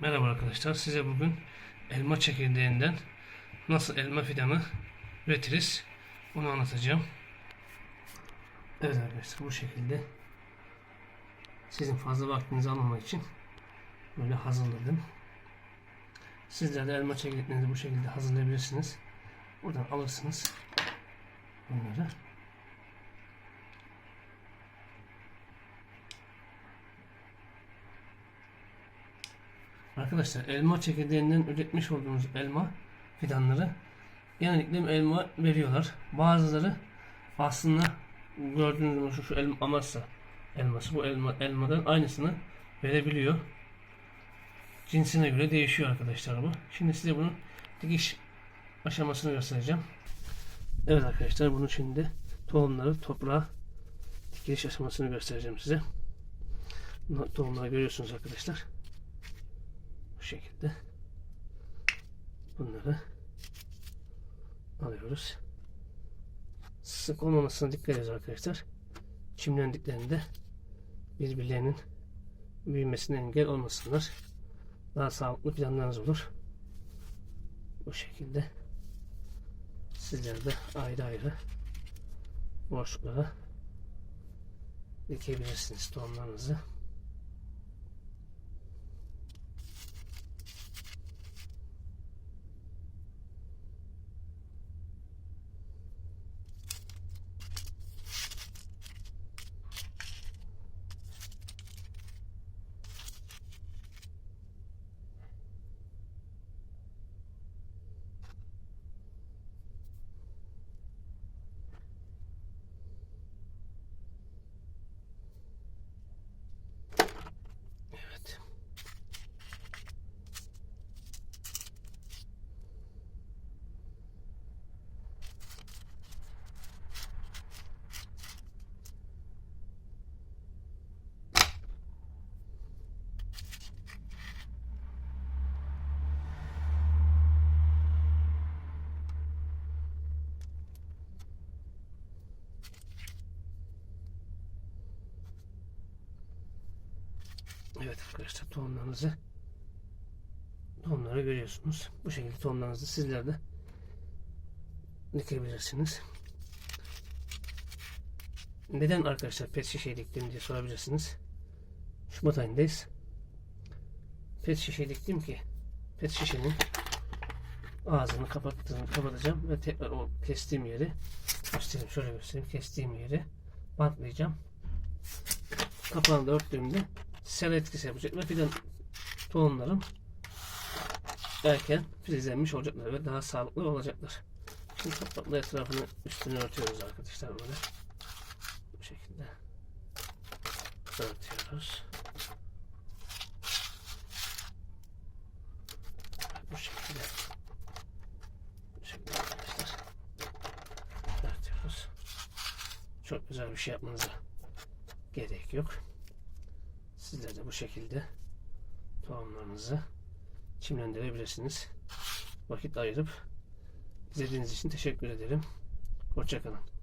Merhaba arkadaşlar. Size bugün elma çekirdeğinden nasıl elma fidanı üretiriz onu anlatacağım. Evet arkadaşlar bu şekilde sizin fazla vaktinizi almamak için böyle hazırladım. Sizler de elma çekirdeklerinizi bu şekilde hazırlayabilirsiniz. Buradan alırsınız bunları. Arkadaşlar elma çekirdeğinden üretmiş olduğunuz elma fidanları genellikle elma veriyorlar. Bazıları aslında gördüğünüz gibi şu, şu elma Amasya elması bu elma elmadan aynısını verebiliyor. Cinsine göre değişiyor arkadaşlar bu. Şimdi size bunun dikiş aşamasını göstereceğim. Evet arkadaşlar bunun şimdi tohumları toprağa dikiliş aşamasını göstereceğim size. Tohumları görüyorsunuz arkadaşlar. Şekilde bunları alıyoruz. Sık olmamasına dikkat edeceğiz arkadaşlar. Çimlendiklerinde birbirlerinin büyümesine engel olmasınlar. Daha sağlıklı planlarınız olur. Bu şekilde sizler de ayrı ayrı boşluklara dikebilirsiniz tohumlarınızı. Evet. Evet arkadaşlar tohumlarınızı tohumları görüyorsunuz. Bu şekilde tohumlarınızı sizler de dikebilirsiniz. Neden arkadaşlar pet şişeyi diktim diye sorabilirsiniz. Şubat ayındayız. Pet şişeyi diktim ki pet şişenin ağzını kapattığım, kapatacağım ve tekrar o kestiğim yeri göstereyim. Şöyle göstereyim. Kestiğim yeri bantlayacağım. Kapağını da örttüğümde sel etkisi yapacak ve fidan tohumlarım erken filizlenmiş olacaklar ve daha sağlıklı olacaklar. Şimdi kapakla etrafını üstünü örtüyoruz arkadaşlar böyle. Bu şekilde örtüyoruz. Bu şekilde bu şekilde arkadaşlar örtüyoruz. Çok güzel bir şey yapmanıza gerek yok. Sizler de bu şekilde tohumlarınızı çimlendirebilirsiniz. Vakit ayırıp izlediğiniz için teşekkür ederim. Hoşçakalın.